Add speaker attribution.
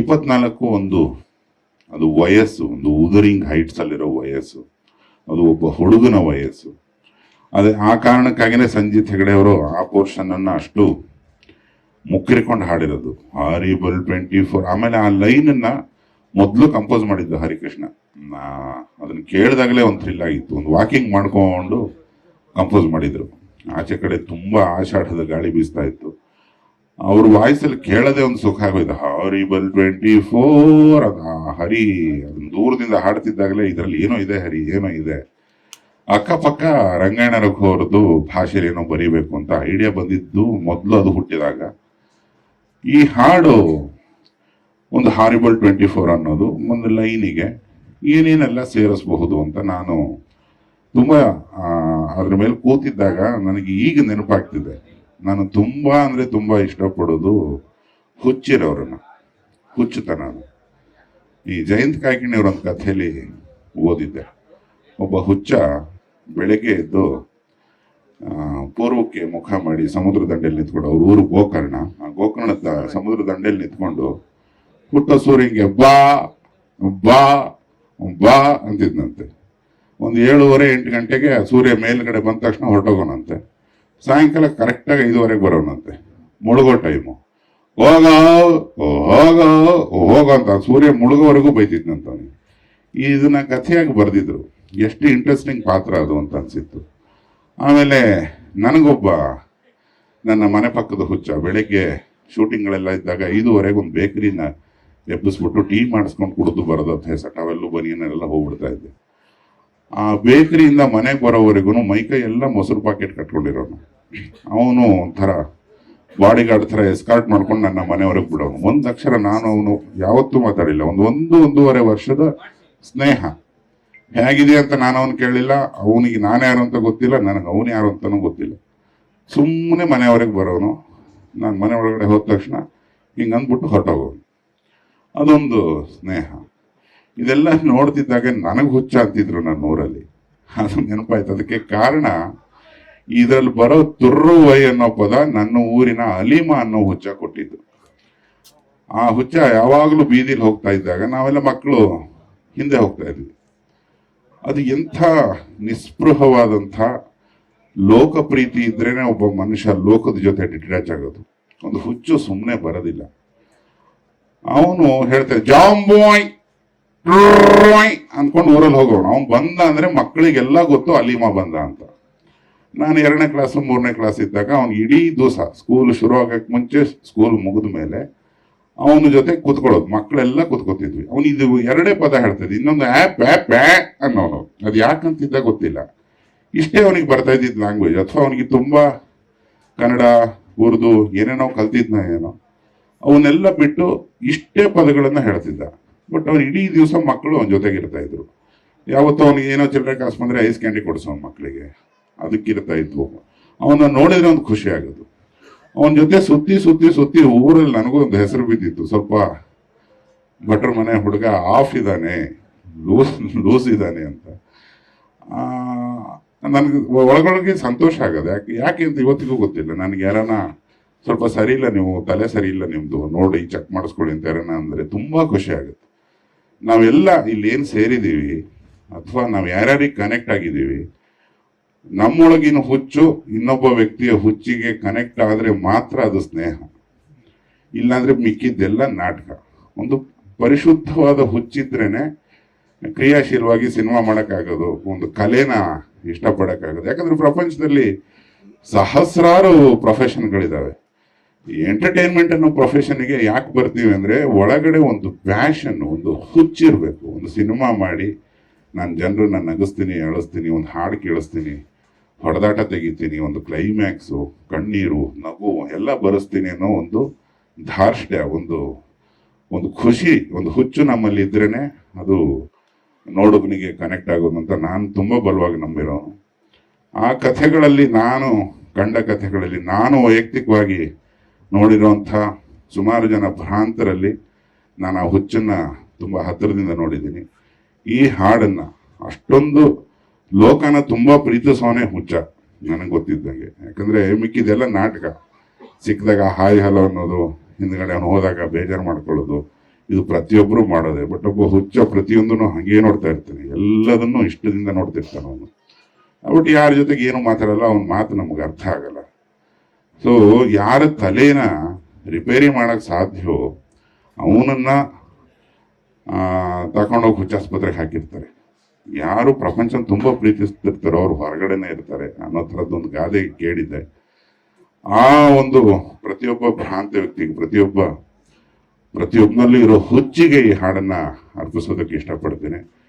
Speaker 1: ಇಪ್ಪತ್ನಾಲ್ಕು ಒಂದು, ಅದು ವಯಸ್ಸು, ಒಂದು ಉದರಿಂಗ್ ಹೈಟ್ಸ್ ಅಲ್ಲಿರೋ ವಯಸ್ಸು, ಅದು ಒಬ್ಬ ಹುಡುಗನ ವಯಸ್ಸು. ಅದೇ ಆ ಕಾರಣಕ್ಕಾಗಿನೇ ಸಂಜಿತ್ ಹೆಗಡೆ ಅವರು ಆ ಪೋರ್ಷನ್ ಅನ್ನ ಅಷ್ಟು ಮುಕ್ಕಿರಿಕೊಂಡು ಹಾಡಿರೋದು. ಹಾರಿಬಲ್ ಟ್ವೆಂಟಿ ಫೋರ್ ಆಮೇಲೆ ಆ ಲೈನ್ ಅನ್ನ ಮೊದಲು ಕಂಪೋಸ್ ಮಾಡಿದ್ದು ಹರಿಕೃಷ್ಣ. ಅದನ್ನ ಕೇಳಿದಾಗಲೇ ಒಂದು ಥ್ರಿಲ್ ಆಗಿತ್ತು. ಒಂದು ವಾಕಿಂಗ್ ಮಾಡ್ಕೊಂಡು ಕಂಪೋಸ್ ಮಾಡಿದ್ರು. ಆಚೆ ಕಡೆ ತುಂಬಾ ಆಷಾಢದ ಗಾಳಿ ಬೀಸ್ತಾ ಇತ್ತು. ಅವ್ರ ವಾಯ್ಸಲ್ಲಿ ಕೇಳದೆ ಒಂದು ಸುಖ ಆಗೋಯ್ತು. ಹಾರಿಬಲ್ ಟ್ವೆಂಟಿ ಫೋರ್ ಅದ. ಹರಿ ಅದನ್ನ ದೂರದಿಂದ ಹಾಡ್ತಿದ್ದಾಗಲೇ ಇದರಲ್ಲಿ ಏನೋ ಇದೆ ಹರಿ, ಏನೋ ಇದೆ. ಅಕ್ಕಪಕ್ಕ ರಂಗಾಯಣ ರಘು ಅವ್ರದ್ದು ಭಾಷೆಯಲ್ಲಿ ಏನೋ ಬರೀಬೇಕು ಅಂತ ಐಡಿಯಾ ಬಂದಿದ್ದು ಮೊದಲು ಅದು ಹುಟ್ಟಿದಾಗ. ಈ ಹಾಡು ಒಂದು ಹಾರಿಬಲ್ ಟ್ವೆಂಟಿ ಫೋರ್ ಅನ್ನೋದು ಒಂದು ಲೈನಿಗೆ ಏನೇನೆಲ್ಲ ಸೇರಿಸಬಹುದು ಅಂತ ನಾನು ತುಂಬ ಅದ್ರ ಮೇಲೆ ಕೂತಿದ್ದಾಗ ನನಗೆ ಈಗ ನೆನಪಾಗ್ತಿದೆ. ನಾನು ತುಂಬಾ ಅಂದ್ರೆ ತುಂಬಾ ಇಷ್ಟಪಡೋದು ಹುಚ್ಚಿರವ್ರನ್ನ ಹುಚ್ಚುತನ. ಈ ಜಯಂತ್ ಕಾಯ್ಕಿಣಿ ಒಂದು ಕಥೆಯಲ್ಲಿ ಓದಿದ್ದೆ. ಒಬ್ಬ ಹುಚ್ಚ ಬೆಳಗ್ಗೆ ಎದ್ದು ಪೂರ್ವಕ್ಕೆ ಮುಖ ಮಾಡಿ ಸಮುದ್ರ ದಂಡೆಯಲ್ಲಿ ನಿಂತ್ಕೊಂಡು, ಅವ್ರ ಊರು ಗೋಕರ್ಣ. ಆ ಗೋಕರ್ಣದ ಸಮುದ್ರ ದಂಡೆಯಲ್ಲಿ ನಿಂತ್ಕೊಂಡು ಪುಟ್ಟ ಸೂರ್ಯಂಗೆ ಬಾ ಬಾ ಬಾ ಅಂತಿದ್ನಂತೆ. ಒಂದು ಏಳುವರೆ ಎಂಟು ಗಂಟೆಗೆ ಸೂರ್ಯ ಮೇಲ್ಗಡೆ ಬಂದ ತಕ್ಷಣ ಹೊರಟೋಗೋಣಂತೆ ಸಾಯಂಕಾಲ ಕರೆಕ್ಟಾಗಿ ಐದುವರೆಗೆ ಬರೋಣಂತೆ. ಮುಳುಗೋ ಟೈಮು ಹೋಗ ಹೋಗ ಹೋಗ ಅಂತ ಸೂರ್ಯ ಮುಳುಗೋವರೆಗೂ ಬೈತಿದ್ನಂತ ಇದನ್ನ ಕಥೆಯಾಗಿ ಬರೆದಿದ್ರು. ಎಷ್ಟು ಇಂಟ್ರೆಸ್ಟಿಂಗ್ ಪಾತ್ರ ಅದು ಅಂತ ಅನ್ಸಿತ್ತು. ಆಮೇಲೆ ನನಗೊಬ್ಬ ನನ್ನ ಮನೆ ಪಕ್ಕದ ಹುಚ್ಚ ಬೆಳಗ್ಗೆ ಶೂಟಿಂಗ್ಗಳೆಲ್ಲ ಇದ್ದಾಗ ಐದುವರೆಗೆ ಒಂದು ಬೇಕರಿನ ಎಬ್ಬಿಸ್ಬಿಟ್ಟು ಟೀ ಮಾಡಿಸ್ಕೊಂಡು ಕುಡಿದು ಬರೋದಂತ ಹೆಸರು ಅವೆಲ್ಲೂ ಬನಿಯನ್ನೆಲ್ಲ ಹೋಗ್ಬಿಡ್ತಾ ಇದ್ದೆ. ಆ ಬೇಕರಿಯಿಂದ ಮನೆಗೆ ಬರೋವರೆಗೂ ಮೈಕೈ ಎಲ್ಲ ಮೊಸರು ಪಾಕೆಟ್ ಕಟ್ಕೊಂಡಿರೋನು. ಅವನು ಒಂಥರ ಬಾಡಿ ಗಾರ್ಡ್ ಥರ ಎಸ್ಕಾರ್ಟ್ ಮಾಡ್ಕೊಂಡು ನನ್ನ ಮನೆಯವ್ರಿಗೆ ಬಿಡೋನು. ಒಂದು ಅಕ್ಷರ ನಾನು ಅವನು ಯಾವತ್ತೂ ಮಾತಾಡಿಲ್ಲ. ಒಂದು ಒಂದು ಒಂದೂವರೆ ವರ್ಷದ ಸ್ನೇಹ. ಹೇಗಿದೆ ಅಂತ ನಾನು ಅವನು ಕೇಳಿಲ್ಲ. ಅವನಿಗೆ ನಾನು ಯಾರು ಅಂತ ಗೊತ್ತಿಲ್ಲ. ನನಗೆ ಅವನು ಯಾರು ಅಂತಲೂ ಗೊತ್ತಿಲ್ಲ. ಸುಮ್ಮನೆ ಮನೆಯವ್ರಿಗೆ ಬರೋನು. ನಾನು ಮನೆ ಒಳಗಡೆ ಹೋದ ತಕ್ಷಣ ಹಿಂಗೆ ಅಂದ್ಬಿಟ್ಟು ಹೊರಟೋಗೋನು. ಅದೊಂದು ಸ್ನೇಹ. ಇದೆಲ್ಲ ನೋಡ್ತಿದ್ದಾಗ ನನಗೆ ಹುಚ್ಚ ಅಂತಿದ್ರು ನನ್ನ ಊರಲ್ಲಿ ಅದು ನೆನಪಾಯ್ತು. ಅದಕ್ಕೆ ಕಾರಣ ಇದರಲ್ಲಿ ಬರೋ ತುರ್ರುವೈ ಅನ್ನೋ ಪದ ನನ್ನ ಊರಿನ ಅಲೀಮ ಅನ್ನೋ ಹುಚ್ಚ ಕೊಟ್ಟಿದ್ದು. ಆ ಹುಚ್ಚ ಯಾವಾಗಲೂ ಬೀದಿಲಿ ಹೋಗ್ತಾ ಇದ್ದಾಗ ನಾವೆಲ್ಲ ಮಕ್ಕಳು ಹಿಂದೆ ಹೋಗ್ತಾ ಇದ್ವಿ. ಅದು ಎಂಥ ನಿಸ್ಪೃಹವಾದಂಥ ಲೋಕಪ್ರೀತಿ ಇದ್ರೇನೆ ಒಬ್ಬ ಮನುಷ್ಯ ಲೋಕದ ಜೊತೆ ಡಿಟ್ಯಾಚ್ ಆಗೋದು. ಒಂದು ಹುಚ್ಚು ಸುಮ್ಮನೆ ಬರೋದಿಲ್ಲ. ಅವನು ಹೇಳ್ತಾರೆ ಜಾಂಬೋಯ್ ಅಂದ್ಕೊಂಡು ಊರಲ್ಲಿ ಹೋಗೋಣ ಅವನು ಬಂದ ಅಂದ್ರೆ ಮಕ್ಕಳಿಗೆಲ್ಲ ಗೊತ್ತು ಅಲೀಮ ಬಂದ ಅಂತ. ನಾನು ಎರಡನೇ ಕ್ಲಾಸ್ ಮೂರನೇ ಕ್ಲಾಸ್ ಇದ್ದಾಗ ಅವ್ನು ಇಡೀ ದಿವಸ ಸ್ಕೂಲ್ ಶುರು ಆಗಕ್ಕೆ ಮುಂಚೆ ಸ್ಕೂಲ್ ಮುಗಿದ ಮೇಲೆ ಅವನ ಜೊತೆ ಕೂತ್ಕೊಳ್ಳೋದು. ಮಕ್ಕಳೆಲ್ಲ ಕೂತ್ಕೋತಿದ್ವಿ. ಅವನು ಇದು ಎರಡೇ ಪದ ಹೇಳ್ತಿದ್ದ ಇನ್ನೊಂದು ಆ್ಯಪ್ ಆ್ಯಪ್ ಬ್ಯಾ ಅನ್ನೋನು ಅದು ಯಾಕಂತಿದ್ದ ಗೊತ್ತಿಲ್ಲ. ಇಷ್ಟೇ ಅವನಿಗೆ ಬರ್ತಾ ಇದ್ದಿದ್ದು ಲ್ಯಾಂಗ್ವೇಜ್ ಅಥವಾ ಅವನಿಗೆ ತುಂಬ ಕನ್ನಡ, ಉರ್ದು ಏನೇನೋ ಕಲ್ತಿದ್ನ ಏನೋ. ಅವನ್ನೆಲ್ಲ ಬಿಟ್ಟು ಇಷ್ಟೇ ಪದಗಳನ್ನು ಹೇಳ್ತಿದ್ದ. ಬಟ್ ಅವ್ನು ಇಡೀ ದಿವಸ ಮಕ್ಕಳು ಅವನ ಜೊತೆಗೆ ಇರ್ತಾ ಇದ್ರು. ಯಾವತ್ತೂ ಅವನಿಗೆ ಏನೋ ಚಿಲ್ಲರೆ ಕಾಸು ಬಂದರೆ ಐಸ್ ಕ್ಯಾಂಡಿ ಕೊಡಿಸೋ ಮಕ್ಕಳಿಗೆ. ಅದಕ್ಕಿರ್ತಾ ಇದ್ವು. ಅವನ್ನ ನೋಡಿದ್ರೆ ಒಂದು ಖುಷಿ ಆಗೋದು. ಅವನ ಜೊತೆ ಸುತ್ತಿ ಸುತ್ತಿ ಸುತ್ತಿ ಊರಲ್ಲಿ ನನಗೂ ಒಂದು ಹೆಸರು ಬಿದ್ದಿತ್ತು. ಸ್ವಲ್ಪ ಭಟ್ರ ಮನೆ ಹುಡುಗ ಆಫ್ ಇದ್ದಾನೆ, ಲೂಸ್ ಲೂಸ್ ಇದ್ದಾನೆ ಅಂತ. ನನಗೆ ಒಳಗೊಳಗೆ ಸಂತೋಷ ಆಗೋದು. ಯಾಕೆ ಯಾಕೆ ಅಂತ ಇವತ್ತಿಗೂ ಗೊತ್ತಿಲ್ಲ. ನನಗೆ ಯಾರನ್ನ ಸ್ವಲ್ಪ ಸರಿ ಇಲ್ಲ ನೀವು, ತಲೆ ಸರಿ ಇಲ್ಲ ನಿಮ್ಮದು ನೋಡಿ, ಚೆಕ್ ಮಾಡಿಸ್ಕೊಳ್ಳಿ ಅಂತ ಯಾರನ್ನ ಅಂದರೆ ತುಂಬಾ ಖುಷಿ ಆಗುತ್ತೆ. ನಾವೆಲ್ಲ ಇಲ್ಲಿ ಏನು ಸೇರಿದ್ದೀವಿ, ಅಥವಾ ನಾವು ಯಾರ್ಯಾರಿಗೆ ಕನೆಕ್ಟ್ ಆಗಿದ್ದೀವಿ ನಮ್ಮೊಳಗಿನ ಹುಚ್ಚು ಇನ್ನೊಬ್ಬ ವ್ಯಕ್ತಿಯ ಹುಚ್ಚಿಗೆ ಕನೆಕ್ಟ್ ಆದರೆ ಮಾತ್ರ ಅದು ಸ್ನೇಹ. ಇಲ್ಲಾಂದ್ರೆ ಮಿಕ್ಕಿದ್ದೆಲ್ಲ ನಾಟಕ. ಒಂದು ಪರಿಶುದ್ಧವಾದ ಹುಚ್ಚಿದ್ರೇನೆ ಕ್ರಿಯಾಶೀಲವಾಗಿ ಸಿನಿಮಾ ಮಾಡೋಕ್ಕಾಗೋದು, ಒಂದು ಕಲೆನ ಇಷ್ಟಪಡೋಕ್ಕಾಗೋದು. ಯಾಕಂದ್ರೆ ಪ್ರಪಂಚದಲ್ಲಿ ಸಹಸ್ರಾರು ಪ್ರೊಫೆಷನ್ಗಳಿದ್ದಾವೆ ಎಂಟರ್ಟೈನ್ಮೆಂಟ್ ಅನ್ನೋ ಪ್ರೊಫೆಷನ್ಗೆ ಯಾಕೆ ಬರ್ತೀವಿ ಅಂದ್ರೆ ಒಳಗಡೆ ಒಂದು ಪ್ಯಾಷನ್ ಒಂದು ಹುಚ್ಚಿರಬೇಕು ಒಂದು ಸಿನಿಮಾ ಮಾಡಿ, ನಾನು ಜನರನ್ನ ನಗಿಸ್ತೀನಿ, ಅಳಿಸ್ತೀನಿ, ಒಂದು ಹಾಡು ಕೇಳಿಸ್ತೀನಿ ಹೊಡೆದಾಟ ತೆಗಿತೀನಿ, ಒಂದು ಕ್ಲೈಮ್ಯಾಕ್ಸು ಕಣ್ಣೀರು, ನಗು, ಎಲ್ಲ ಬರೆಸ್ತೀನಿ ಅನ್ನೋ ಒಂದು ಧಾರ್ಷ್ಟ್ಯ, ಒಂದು ಒಂದು ಖುಷಿ, ಒಂದು ಹುಚ್ಚು ನಮ್ಮಲ್ಲಿ ಇದ್ರೇನೆ ಅದು ನೋಡೋಗನಿಗೆ ಕನೆಕ್ಟ್ ಆಗೋದು ನಾನು ತುಂಬ ಬಲವಾಗಿ ನಂಬಿರೋನು ಆ ಕಥೆಗಳಲ್ಲಿ ನಾನು, ಕಂಡ ಕಥೆಗಳಲ್ಲಿ ನಾನು ವೈಯಕ್ತಿಕವಾಗಿ ನೋಡಿರೋಂಥ ಸುಮಾರು ಜನ ಭ್ರಾಂತರಲ್ಲಿ ನಾನು ಆ ಹುಚ್ಚನ್ನು ತುಂಬ ಹತ್ತಿರದಿಂದ ನೋಡಿದ್ದೀನಿ. ಈ ಹಾಡನ್ನು ಅಷ್ಟೊಂದು ಲೋಕನ ತುಂಬಾ ಪ್ರೀತಿಸೋನೆ ಹುಚ್ಚ, ನನಗೆ ಗೊತ್ತಿದ್ದಂಗೆ. ಯಾಕಂದ್ರೆ ಮಿಕ್ಕಿದೆಲ್ಲ ನಾಟಕ. ಸಿಕ್ಕಿದಾಗ ಹಾಯ್ ಹಲೋ ಅನ್ನೋದು, ಹಿಂದ್ಗಡೆ ಅವನು ಹೋದಾಗ ಬೇಜಾರು ಮಾಡ್ಕೊಳ್ಳೋದು, ಇದು ಪ್ರತಿಯೊಬ್ಬರು ಮಾಡೋದೆ. ಬಟ್ ಒಬ್ಬ ಹುಚ್ಚ ಪ್ರತಿಯೊಂದನ್ನು ಹಾಗೆ ನೋಡ್ತಾ ಇರ್ತಾನೆ. ಎಲ್ಲದನ್ನು ಇಷ್ಟದಿಂದ ನೋಡ್ತಿರ್ತಾನೆ ಅವನು. ಬಟ್ ಯಾರ ಜೊತೆಗೆ ಏನು ಮಾತಾಡಲ್ಲ, ಅವನ ಮಾತು ನಮ್ಗೆ ಅರ್ಥ ಆಗಲ್ಲ. ಸೊ ಯಾರ ತಲೆನ ರಿಪೇರಿ ಮಾಡಕ್ ಸಾಧ್ಯವೋ, ಅವನನ್ನ ತಗೊಂಡೋಗಿ ಹುಚ್ಚಾಸ್ಪತ್ರೆಗೆ ಹಾಕಿರ್ತಾರೆ. ಯಾರು ಪ್ರಪಂಚನ ತುಂಬಾ ಪ್ರೀತಿಸ್ತಿರ್ತಾರೋ ಅವ್ರು ಹೊರಗಡೆನೇ ಇರ್ತಾರೆ ಅನ್ನೋ ಥರದ್ದೊಂದು ಗಾದೆ ಕೇಳಿದ್ದೆ ಆ ಒಂದು ಪ್ರತಿಯೊಬ್ಬ ಭ್ರಾಂತ ವ್ಯಕ್ತಿಗೆ, ಪ್ರತಿಯೊಬ್ಬ, ಪ್ರತಿಯೊಬ್ಬನಲ್ಲಿ ಇರೋ ಹುಚ್ಚಿಗೆ ಈ ಹಾಡನ್ನ ಅರ್ಪಿಸೋದಕ್ಕೆ ಇಷ್ಟಪಡ್ತೀನಿ.